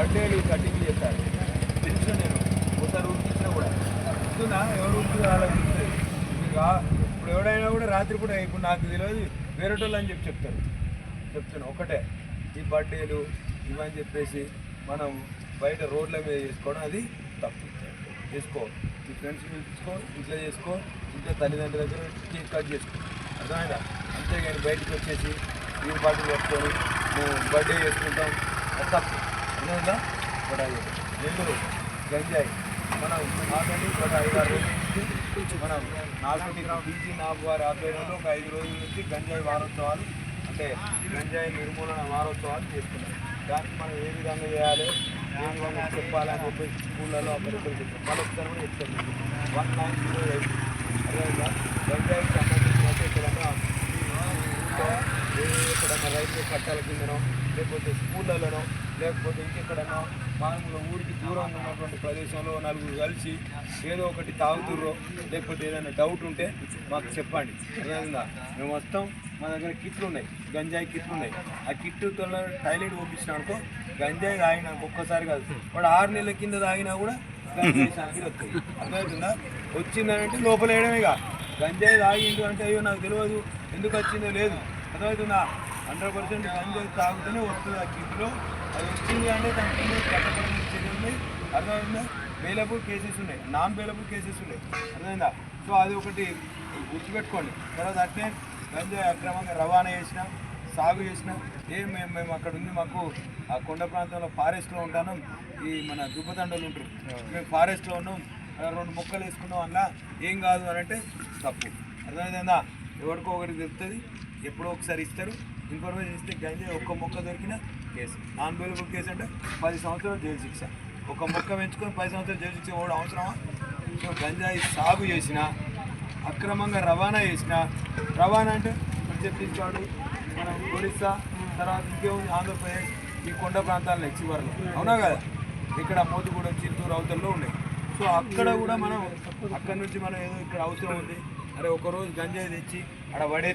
బర్త్డేలు కటింగ్ చేస్తారు తెలుసు నేను. ఒకసారి ఊరికిచ్చినా కూడా. ఇస్తున్నా ఎవరు ఊరికి వాళ్ళకి ఇప్పుడు ఎవడైనా కూడా రాత్రి కూడా ఇప్పుడు నాకు తెలియదు వేరేటోళ్ళు అని చెప్పి చెప్తారు. చెప్తాను ఒకటే. ఈ బర్త్డేలు ఇవని చెప్పేసి మనం బయట రోడ్ల మీద చేసుకోవడం అది తప్పు. చేసుకో. మీ ఫ్రెండ్స్ పిలిపించుకో ఇంట్లో చేసుకో ఇంట్లో తల్లిదండ్రుల దగ్గర కేక్ కట్ చేసుకో. అర్థమైందా? అంతేగాని బయటకు వచ్చేసి ఈ బర్త్డే పెట్టుకొని మేము బర్త్డే చేసుకుంటాం. అది తప్పు. అర్థమైందా బడాయి గంజాయి. మనం ఆల్రెడీ ఒక ఐదు ఆరు రోజుల నుంచి మనం నాలుగు బీజీ నాబ్ వారి ఆధ్వర్యంలో ఒక ఐదు రోజుల నుంచి గంజాయి వారోత్సవాలు అంటే గంజాయి నిర్మూలన వారోత్సవాలు చేస్తున్నాం. దానికి మనం ఏ విధంగా చేయాలి? ఏ విధంగా చెప్పాలని చెప్పి స్కూళ్ళలో అభివృద్ధి చెప్తాం వాళ్ళు ఒకసారి కూడా వన్ నైన్ జీరో ఎయిట్. అదేవిధంగా గంజాయికి సంబంధించినట్టు ఎక్కడన్నా ఎక్కడన్నా రైల్వే కట్టాల కిందనో లేకపోతే స్కూళ్ళలోనో లేకపోతే ఇంకెక్కడైనా మామూలు ఊరికి దూరంగా ఉన్నటువంటి ప్రదేశంలో నలుగురు కలిసి ఏదో ఒకటి తాగుతుర్రో లేకపోతే ఏదైనా డౌట్ ఉంటే మాకు చెప్పండి. అర్థమైందా మేము వస్తాం. మా దగ్గర కిట్లు ఉన్నాయి. గంజాయి కిట్లు ఉన్నాయి. ఆ కిట్టుతో టాయిలెట్ పంపించిన అనుకో గంజాయి తాగినా ఒక్కసారి కాదు. వాడు ఆరు నెలల కింద తాగినా కూడా గంజాయి అర్థమవుతుందా వచ్చిందంటే లోపల వేయడమేగా గంజాయి తాగిండు అంటే అయ్యో నాకు తెలియదు ఎందుకు వచ్చిందో లేదు. అర్థమవుతుందా హండ్రెడ్ పర్సెంట్ గంజాయి తాగుతూనే వస్తుంది ఆ కిట్లో. అది వచ్చింది అంటే దానికి కింద చట్టపరమైన చర్యలు ఉన్నాయి. అర్థమైందా? బెయిలబుల్ కేసెస్ ఉన్నాయి. నాన్ బెయిలబుల్ కేసెస్ ఉన్నాయి. అర్థమైందా? సో అది ఒకటి గుర్తుపెట్టుకోండి. తర్వాత అట్లే గంజాయి అక్రమంగా రవాణా చేసిన సాగు చేసిన ఏం మేము మేము అక్కడ ఉంది మాకు ఆ కొండ ప్రాంతంలో ఫారెస్ట్లో ఉంటాను. ఈ మన దుబ్బతండలు ఉంటారు. మేము ఫారెస్ట్లో ఉన్నాం. రెండు మొక్కలు వేసుకున్నాం అలా ఏం కాదు అని అంటే తప్పు. అర్థమైందా? ఎవరికో ఒకటి తెలుస్తుంది ఎప్పుడో ఒకసారి ఇస్తారు. ఇన్ఫర్మేషన్ ఇస్తే గంజాయి ఒక్క మొక్క దొరికిన కేసు. నాన్ బెయిలబుల్ కేసు అంటే పది సంవత్సరాలు జైలు శిక్ష. ఒక మొక్క పెంచుకొని పది సంవత్సరాలు జైలు శిక్ష కూడా అవసరమా? సో గంజాయి సాగు చేసిన అక్రమంగా రవాణా చేసిన రవాణా అంటే ఛత్తీస్గఢ్ మనం ఒడిస్సా తర్వాత ఇంకేముంది? ఆంధ్రప్రదేశ్ ఈ కొండ ప్రాంతాల్లో ఎక్సివర్లు అవునా కదా? ఇక్కడ మోతుగూడెం చిత్తూరు అవతల్లో ఉన్నాయి. సో అక్కడ కూడా మనం అక్కడ నుంచి మనం ఏదో ఇక్కడ అవసరం ఉంది. అరే ఒకరోజు గంజాయి తెచ్చి అక్కడ పడే